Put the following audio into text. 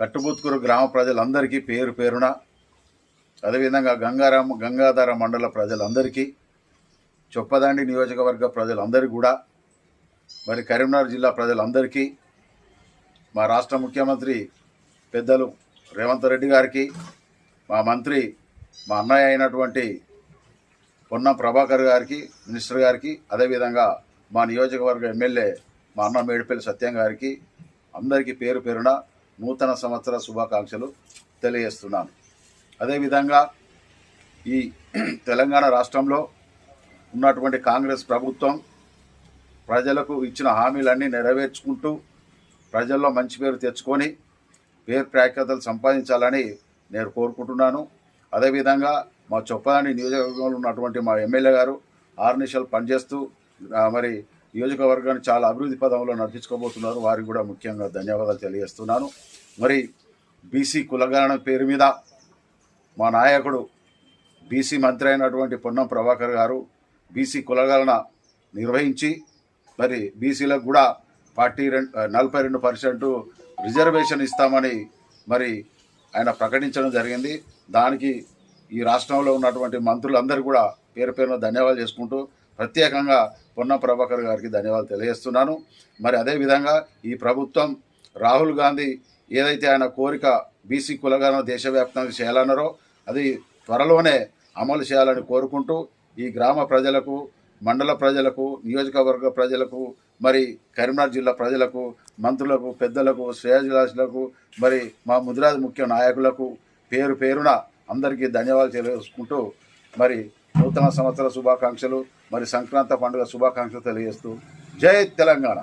కట్టుబుత్కూరు గ్రామ ప్రజలందరికీ పేరు పేరున అదేవిధంగా గంగారామ గంగాధర మండల ప్రజలందరికీ చొప్పదండి నియోజకవర్గ ప్రజలందరికీ కూడా మరి కరీంనగర్ జిల్లా ప్రజలందరికీ మా రాష్ట్ర ముఖ్యమంత్రి పెద్దలు రేవంత్ రెడ్డి గారికి మా మంత్రి మా అన్నయ్య అయినటువంటి పొన్న ప్రభాకర్ గారికి మినిస్టర్ గారికి అదేవిధంగా మా నియోజకవర్గ ఎమ్మెల్యే మా అన్న మేడిపల్లి సత్యం గారికి అందరికీ పేరు పేరున నూతన సంవత్సర శుభాకాంక్షలు తెలియజేస్తున్నాను. అదేవిధంగా ఈ తెలంగాణ రాష్ట్రంలో ఉన్నటువంటి కాంగ్రెస్ ప్రభుత్వం ప్రజలకు ఇచ్చిన హామీలన్నీ నెరవేర్చుకుంటూ ప్రజల్లో మంచి పేరు తెచ్చుకొని పేరు ప్రాఖ్యాతలు సంపాదించాలని నేను కోరుకుంటున్నాను. అదేవిధంగా మా చొప్పదాని నియోజకవర్గంలో ఉన్నటువంటి మా ఎమ్మెల్యే గారు ఆరు నిమిషాలు పనిచేస్తూ మరి నియోజకవర్గాన్ని చాలా అభివృద్ధి పదంలో నడిపించుకోబోతున్నారు. వారికి కూడా ముఖ్యంగా ధన్యవాదాలు తెలియజేస్తున్నాను. మరి బీసీ కులగణన పేరు మీద మా నాయకుడు బీసీ మంత్రి అయినటువంటి పొన్నం ప్రభాకర్ గారు బీసీ కులగణన నిర్వహించి మరి బీసీలకు కూడా పార్టీ రెండు నలభై రెండు పర్సెంట్ రిజర్వేషన్ ఇస్తామని మరి ఆయన ప్రకటించడం జరిగింది. దానికి ఈ రాష్ట్రంలో ఉన్నటువంటి మంత్రులందరూ కూడా పేరు పేరున ధన్యవాదాలు చేసుకుంటూ ప్రత్యేకంగా పొన్న ప్రభాకర్ గారికి ధన్యవాదాలు తెలియజేస్తున్నాను. మరి అదేవిధంగా ఈ ప్రభుత్వం రాహుల్ గాంధీ ఏదైతే ఆయన కోరిక బీసీ కులగాన దేశవ్యాప్తంగా చేయాలన్నారో అది త్వరలోనే అమలు చేయాలని కోరుకుంటూ ఈ గ్రామ ప్రజలకు మండల ప్రజలకు నియోజకవర్గ ప్రజలకు మరి కరీంనగర్ జిల్లా ప్రజలకు మంత్రులకు పెద్దలకు శ్రేయజిలాసులకు మరి మా ముదిరాజ్ ముఖ్య నాయకులకు పేరు పేరున అందరికీ ధన్యవాదాలు తెలియజేసుకుంటూ మరి నూతన సంవత్సర శుభాకాంక్షలు. మరి సంక్రాంతి పండుగ శుభాకాంక్షలు తెలియజేస్తూ జై తెలంగాణ.